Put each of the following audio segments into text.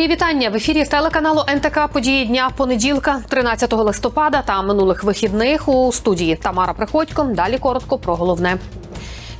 Мої вітання в ефірі телеканалу НТК події дня понеділка, 13 листопада та минулих вихідних у студії Тамара Приходько. Далі коротко про головне.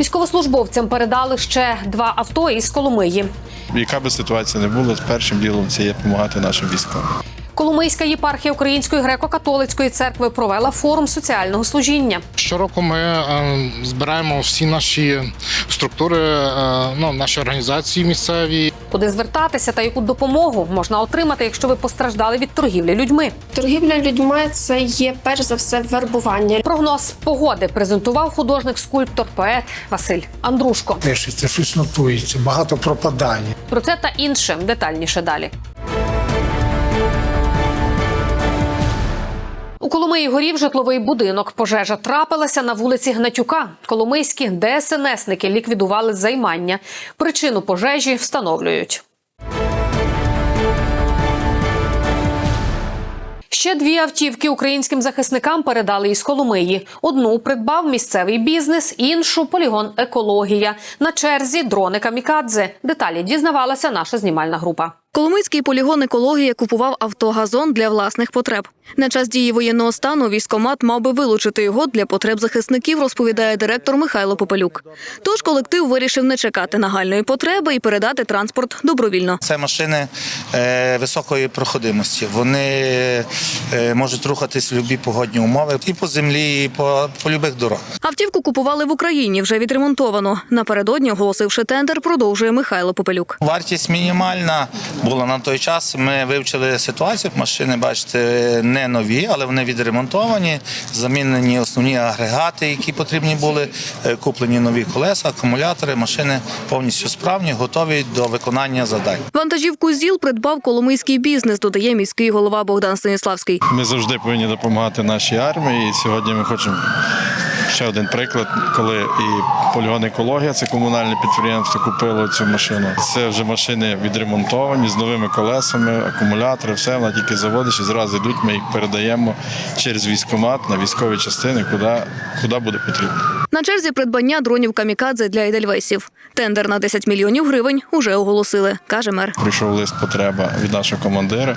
Військовослужбовцям передали ще два авто із Коломиї. Яка би ситуація не була, першим ділом це є допомагати нашим військовим. Коломийська єпархія Української греко-католицької церкви провела форум соціального служіння. Щороку ми е, збираємо всі наші структури, е, ну, наші організації місцеві. Куди звертатися та яку допомогу можна отримати, якщо ви постраждали від торгівлі людьми. Торгівля людьми це є перш за все вербування. Прогноз погоди презентував художник-скульптор, поет Василь Андрушко. пишеться, щось нотується, багато пропадає. Про це та інше детальніше далі. У Коломиї горів житловий будинок. Пожежа трапилася на вулиці Гнатюка. Коломийські ДСНСники ліквідували займання. Причину пожежі встановлюють. Ще дві автівки українським захисникам передали із Коломиї. Одну придбав місцевий бізнес, іншу полігон екологія. На черзі дрони камікадзе. Деталі дізнавалася наша знімальна група. Коломийський полігон екологія купував автогазон для власних потреб. На час дії воєнного стану військомат мав би вилучити його для потреб захисників, розповідає директор Михайло Попелюк. Тож колектив вирішив не чекати нагальної потреби і передати транспорт добровільно. Це машини е, високої проходимості. Вони е, можуть рухатись в будь-які погодні умови і по землі, і по, по любих дорогах. Автівку купували в Україні, вже відремонтовано. Напередодні, оголосивши тендер, продовжує Михайло Попелюк. Вартість мінімальна була на той час. Ми вивчили ситуацію. Машини, бачите, не нові, але вони відремонтовані. Замінені основні агрегати, які потрібні були. е, Куплені нові колеса, акумулятори. Машини повністю справні, готові до виконання завдань. Вантажівку ЗІЛ придбав коломийський бізнес, додає міський голова Богдан Станіславський. Ми завжди повинні допомагати нашій армії. І сьогодні ми хочемо ще один приклад, коли і полігон екологія, це комунальне підприємство, купило цю машину. Це вже машини відремонтовані з новими колесами, акумулятори, все вона тільки заводиш і зразу йдуть. Ми їх передаємо через військкомат на військові частини, куди, куди буде потрібно. На черзі придбання дронів камікадзе для Едельвейсів. Тендер на 10 мільйонів гривень уже оголосили, каже мер. Прийшов лист потреба від нашого командира,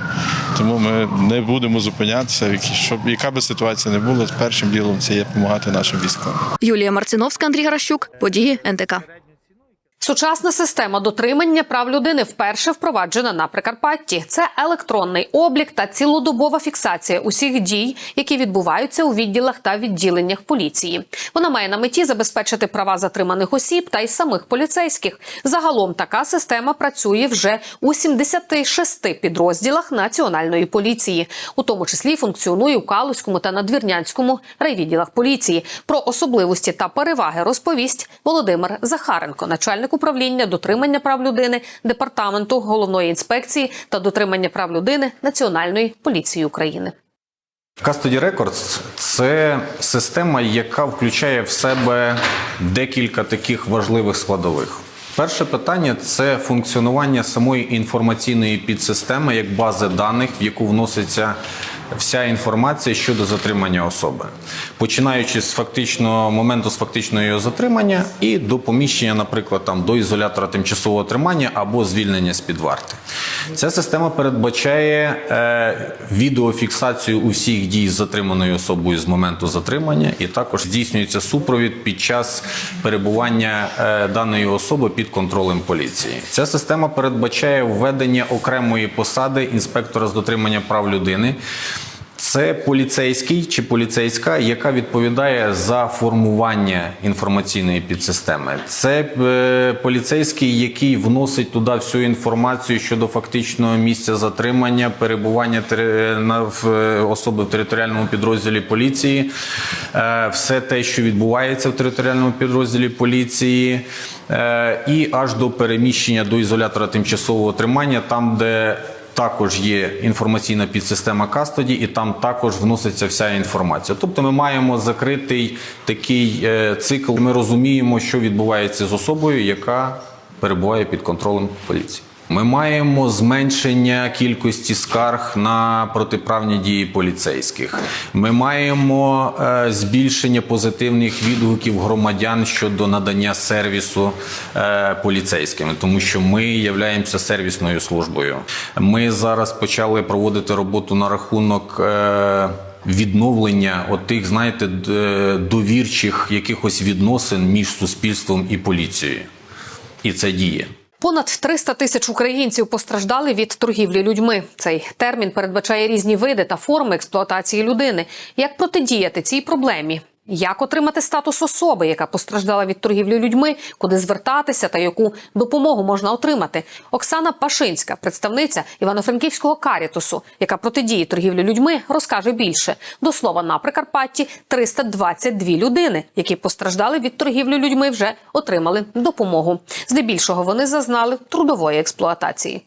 тому ми не будемо зупинятися. Щоб яка би ситуація не була, першим ділом це є допомагати нашим військовим. Юлія Марциновська, Андрій Гаращук. Події НТК. Сучасна система дотримання прав людини вперше впроваджена на Прикарпатті. Це електронний облік та цілодобова фіксація усіх дій, які відбуваються у відділах та відділеннях поліції. Вона має на меті забезпечити права затриманих осіб та й самих поліцейських. Загалом така система працює вже у 76 підрозділах національної поліції, у тому числі функціонує у Калузькому та Надвірнянському райвідділах поліції. Про особливості та переваги розповість Володимир Захаренко, начальник управління дотримання прав людини департаменту головної інспекції та дотримання прав людини Національної поліції України. Custody Records – це система, яка включає в себе декілька таких важливих складових. Перше питання це функціонування самої інформаційної підсистеми як бази даних, в яку вноситься вся інформація щодо затримання особи, починаючи з фактичного моменту з фактичного його затримання і до поміщення, наприклад, там до ізолятора тимчасового тримання або звільнення з під варти. Ця система передбачає е, відеофіксацію усіх дій з затриманою особою з моменту затримання, і також здійснюється супровід під час перебування е, даної особи під контролем поліції. Ця система передбачає введення окремої посади інспектора з дотримання прав людини. Це поліцейський чи поліцейська, яка відповідає за формування інформаційної підсистеми. Це е, поліцейський, який вносить туди всю інформацію щодо фактичного місця затримання, перебування тери- на в, е, особи в територіальному підрозділі поліції, е, все те, що відбувається в територіальному підрозділі поліції, е, і аж до переміщення до ізолятора тимчасового тримання, там де також є інформаційна підсистема Кастоді, і там також вноситься вся інформація. Тобто ми маємо закритий такий е, цикл. Ми розуміємо, що відбувається з особою, яка перебуває під контролем поліції. Ми маємо зменшення кількості скарг на протиправні дії поліцейських. Ми маємо е, збільшення позитивних відгуків громадян щодо надання сервісу е, поліцейськими, тому що ми являємося сервісною службою. Ми зараз почали проводити роботу на рахунок. е, Відновлення отих, знаєте, довірчих якихось відносин між суспільством і поліцією, і це діє. Понад 300 тисяч українців постраждали від торгівлі людьми. Цей термін передбачає різні види та форми експлуатації людини. Як протидіяти цій проблемі? Як отримати статус особи, яка постраждала від торгівлі людьми, куди звертатися та яку допомогу можна отримати? Оксана Пашинська, представниця Івано-Франківського карітусу, яка протидіє торгівлі людьми, розкаже більше. До слова, на Прикарпатті 322 людини, які постраждали від торгівлі людьми, вже отримали допомогу. Здебільшого вони зазнали трудової експлуатації.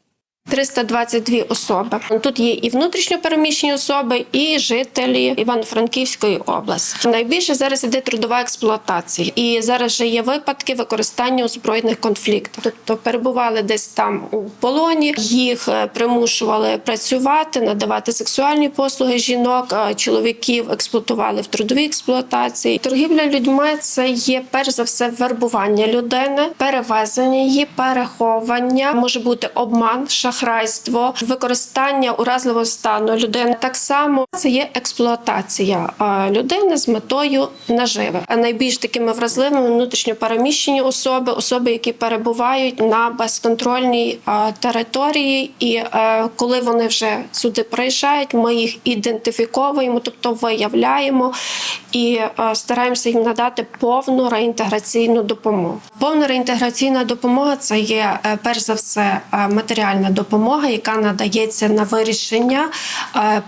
322 особи. Тут є і внутрішньо переміщені особи, і жителі Івано-Франківської області. Найбільше зараз іде трудова експлуатація, і зараз вже є випадки використання у збройних конфліктах. Тобто перебували десь там у полоні, їх е, примушували працювати, надавати сексуальні послуги жінок, е, чоловіків експлуатували в трудовій експлуатації. Торгівля людьми це є перш за все вербування людини, перевезення її, переховування, може бути обман, шахрайство, використання уразливого стану людини. Так само це є експлуатація людини з метою наживи. А найбільш такими вразливими внутрішньо переміщені особи, особи, які перебувають на безконтрольній території, і е, коли вони вже сюди приїжджають, ми їх ідентифіковуємо, тобто виявляємо і е, стараємося їм надати повну реінтеграційну допомогу. Повна реінтеграційна допомога це є е, перш за все е, матеріальна допомога, яка надається на вирішення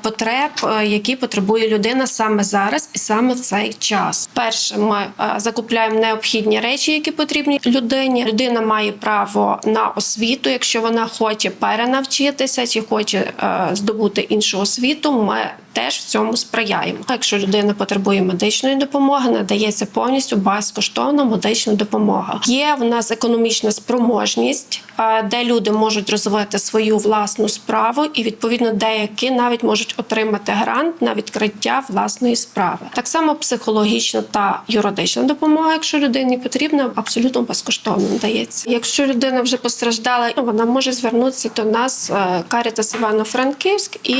потреб, які потребує людина саме зараз і саме в цей час. Перше, ми закупляємо необхідні речі, які потрібні людині. Людина має право на освіту, якщо вона хоче перенавчитися чи хоче здобути іншу освіту. Ми теж в цьому сприяємо. Якщо людина потребує медичної допомоги, надається повністю безкоштовна медична допомога. Є в нас економічна спроможність, е, де люди можуть розвивати свою власну справу, і відповідно деякі навіть можуть отримати грант на відкриття власної справи. Так само психологічна та юридична допомога, якщо людині потрібна, абсолютно безкоштовно надається. Якщо людина вже постраждала, вона може звернутися до нас е, Карітас Івано-Франківськ і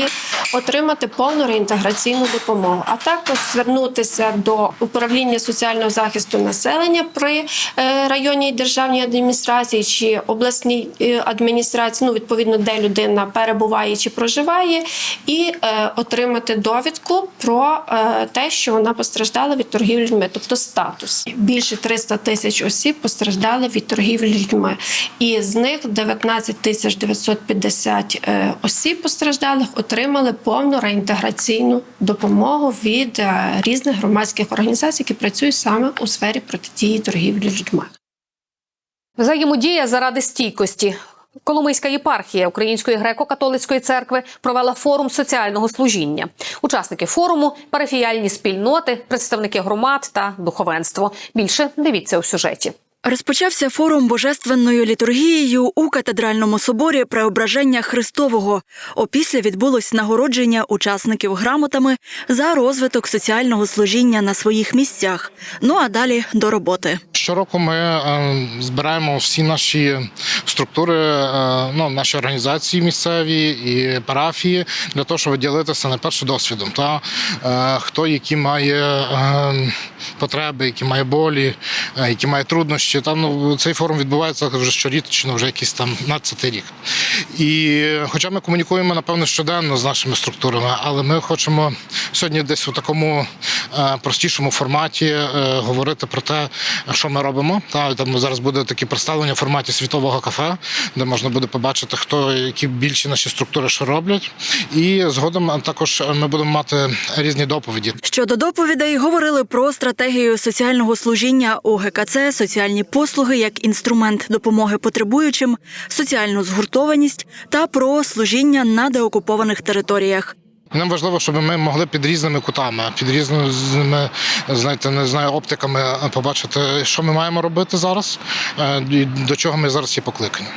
отримати повну реінтеграційну допомогу. А також звернутися до управління соціального захисту населення при е, районній державній адміністрації чи обласній е, адміністрації, ну відповідно, де людина перебуває чи проживає, і е, отримати довідку про те, що вона постраждала від торгівлі людьми, тобто статус. Більше 300 тисяч осіб постраждали від торгівлі людьми, і з них 19 тисяч 950 е, осіб постраждалих отримали повну реінтеграційну допомогу від різних громадських організацій, які працюють саме у сфері протидії торгівлі людьми. Взаємодія заради стійкості. Коломийська єпархія Української греко-католицької церкви провела форум соціального служіння. Учасники форуму парафіяльні спільноти, представники громад та духовенство. Більше дивіться у сюжеті. Розпочався форум божественною літургією у катедральному соборі Преображення Христового. Опісля відбулось нагородження учасників грамотами за розвиток соціального служіння на своїх місцях. Ну а далі до роботи. Щороку ми е, збираємо всі наші структури, е, ну, наші організації місцеві і парафії для того, щоб ділитися найперше досвідом. Та е, хто які має потреби, які має болі, які має труднощі. Там ну, цей форум відбувається вже щорічно, вже якийсь там 15 рік. І хоча ми комунікуємо, напевно, щоденно з нашими структурами, але ми хочемо сьогодні десь у такому е, простішому форматі е, говорити про те, що ми робимо. Та там зараз буде таке представлення в форматі світового кафе, де можна буде побачити, хто які більші наші структури що роблять. І згодом також ми будемо мати різні доповіді. Щодо доповідей говорили про стратегію соціального служіння у ГКЦ, соціальні послуги як інструмент допомоги потребуючим, соціальну згуртованість та про служіння на деокупованих територіях. Нам важливо, щоб ми могли під різними кутами, під різними, знаєте, не знаю, оптиками побачити, що ми маємо робити зараз, е, і до чого ми зараз є покликані.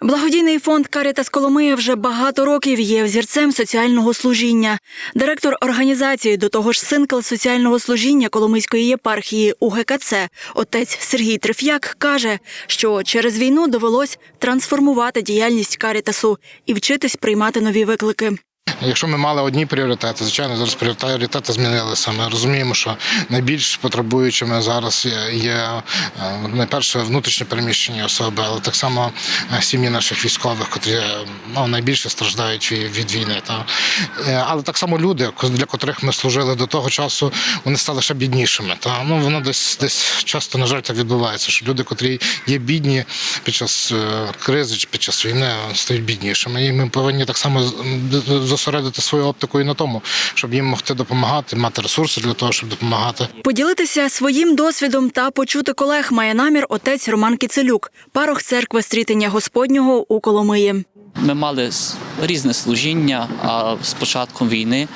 Благодійний фонд Карітас Коломия вже багато років є взірцем соціального служіння. Директор організації до того ж синкл соціального служіння Коломийської єпархії УГКЦ отець Сергій Триф'як каже, що через війну довелось трансформувати діяльність Карітасу і вчитись приймати нові виклики. Якщо ми мали одні пріоритети, звичайно, зараз пріоритети змінилися. Ми розуміємо, що найбільш потребуючими зараз є, е, найперше внутрішньо переміщені особи, але так само е, сім'ї наших військових, котрі е, ну, найбільше страждають від, війни. Та. Але так само люди, для котрих ми служили до того часу, вони стали ще біднішими. Та. Ну, воно десь десь часто, на жаль, так відбувається, що люди, котрі є бідні під час кризи чи під час війни, стають біднішими. І ми повинні так само зосередити свою оптику і на тому, щоб їм могти допомагати, мати ресурси для того, щоб допомагати. Поділитися своїм досвідом та почути колег має намір отець Роман Кицелюк, парох церкви стрітення Господнього у Коломиї. Ми мали різне служіння, а з початком війни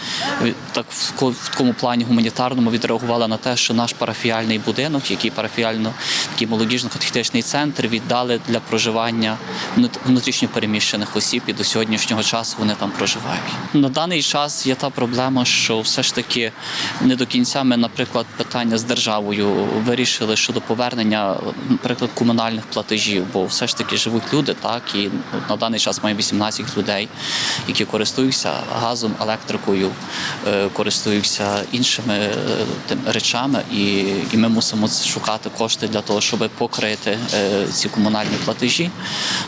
так в ко- такому плані гуманітарному відреагували на те, що наш парафіальний будинок, який парафіально такий молодіжно-катехетичний центр, віддали для проживання внут- внутрішньопереміщених осіб, і до сьогоднішнього часу вони там проживають. На даний час є та проблема, що все ж таки не до кінця ми, наприклад, питання з державою вирішили щодо повернення, наприклад, комунальних платежів, бо все ж таки живуть люди, так і на даний час має 18 людей, які користуються газом, електрикою, е, користуються іншими е, речами, і, і ми мусимо шукати кошти для того, щоб покрити е, ці комунальні платежі.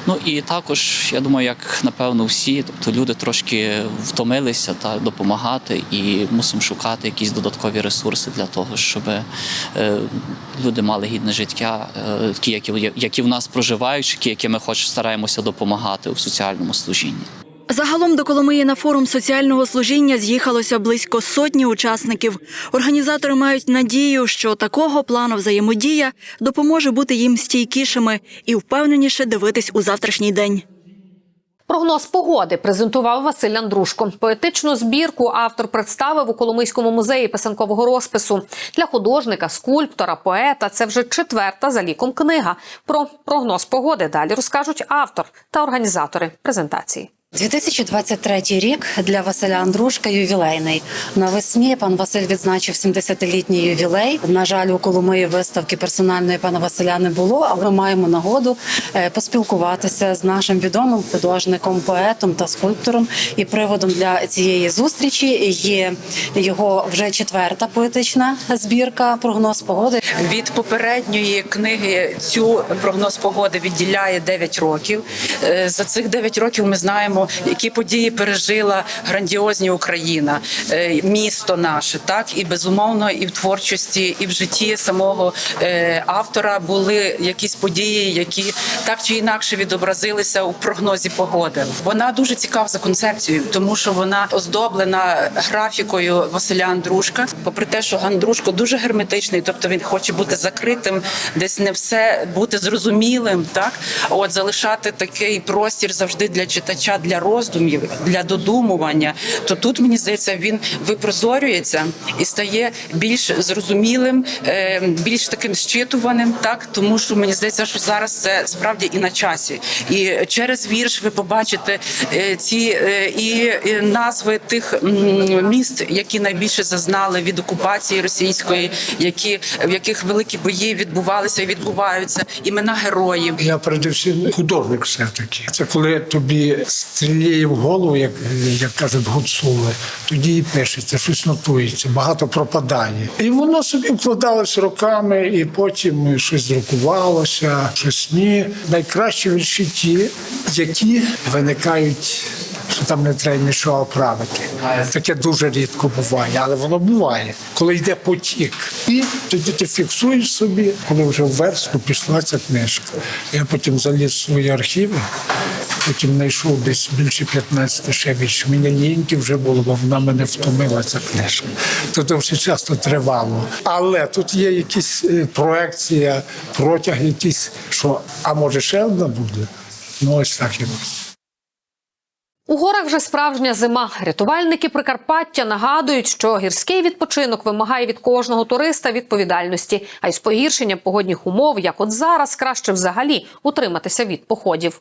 Ну і також я думаю, як напевно всі, тобто люди трошки втомилися та допомагати, і мусимо шукати якісь додаткові ресурси для того, щоб люди мали гідне життя, ті, які, які в нас проживають, які ми хоч стараємося допомагати у соціальному служінні. Загалом до Коломиї на форум соціального служіння з'їхалося близько сотні учасників. Організатори мають надію, що такого плану взаємодія допоможе бути їм стійкішими і впевненіше дивитись у завтрашній день. Прогноз погоди презентував Василь Андрушко. Поетичну збірку автор представив у Коломийському музеї писанкового розпису. Для художника, скульптора, поета це вже четверта за ліком книга. Про прогноз погоди далі розкажуть автор та організатори презентації. 2023 рік для Василя Андрушка ювілейний. Навесні пан Василь відзначив 70-літній ювілей. На жаль, у Коломиї виставки персональної пана Василя не було, але ми маємо нагоду е, поспілкуватися з нашим відомим художником, поетом та скульптором. І приводом для цієї зустрічі є його вже четверта поетична збірка Прогноз погоди. Від попередньої книги цю прогноз погоди відділяє 9 років. Е, За цих 9 років ми знаємо, які події пережила грандіозні Україна, е, місто наше, так і безумовно, і в творчості, і в житті самого е, автора були якісь події, які так чи інакше відобразилися у прогнозі погоди. Вона дуже цікава за концепцією, тому що вона оздоблена графікою Василя Андрушка. Попри те, що Андрушко дуже герметичний, тобто він хоче бути закритим, десь не все бути зрозумілим, так от залишати такий простір завжди для читача, для роздумів, для додумування. То тут мені здається, він випрозорюється і стає більш зрозумілим, е, більш таким щитуваним, так тому що мені здається, що зараз це справді і на часі. І через вірш ви побачите е, ці е, і назви тих міст, які найбільше зазнали від окупації російської, які в яких великі бої відбувалися і відбуваються, імена героїв. Я передусім художник все-таки. Це коли тобі стріляє в голову, як, як кажуть гуцули, тоді і пишеться, щось нотується, багато пропадає. І воно собі вкладалось роками, і потім щось друкувалося, щось ні. Найкращі вірші ті, які виникають. Що там не треба нічого оправити. Таке дуже рідко буває, але воно буває, коли йде потік. І тоді ти фіксуєш собі, коли вже в верстку пішла ця книжка. Я потім заліз в свої архіви, потім знайшов десь більше 15 ще віршів. Мені ліньки вже було, бо вона мене втомила ця книжка. То дуже часто тривало. Але тут є якісь е, проекція, протяг якийсь, що а може ще одна буде? Ну ось так якось. У горах вже справжня зима. Рятувальники Прикарпаття нагадують, що гірський відпочинок вимагає від кожного туриста відповідальності, а й з погіршенням погодних умов, як от зараз, краще взагалі утриматися від походів.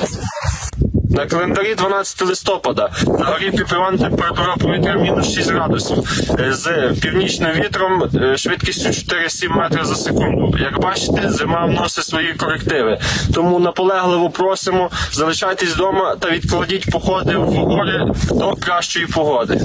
На календарі 12 листопада на горі Піпіван температура повітря мінус 6 градусів Е, з північним вітром е, швидкістю 4-7 метрів за секунду. Як бачите, зима вносить свої корективи. Тому наполегливо просимо залишайтесь вдома та відкладіть походи в гори до кращої погоди.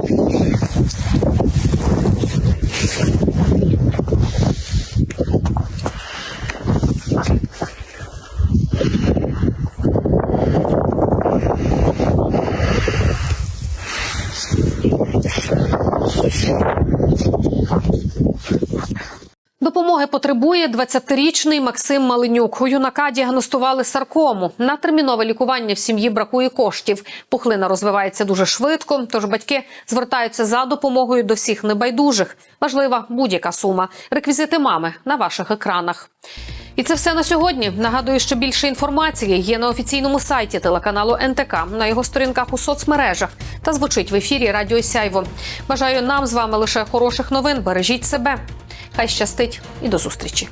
Допомоги потребує 20-річний Максим Малинюк. У юнака діагностували саркому. На термінове лікування в сім'ї бракує коштів. Пухлина розвивається дуже швидко, тож батьки звертаються за допомогою до всіх небайдужих. Важлива будь-яка сума. Реквізити мами на ваших екранах. І це все на сьогодні. Нагадую, що більше інформації є на офіційному сайті телеканалу НТК, на його сторінках у соцмережах та звучить в ефірі Радіо Сяйво. Бажаю нам з вами лише хороших новин. Бережіть себе. Хай щастить і до зустрічі.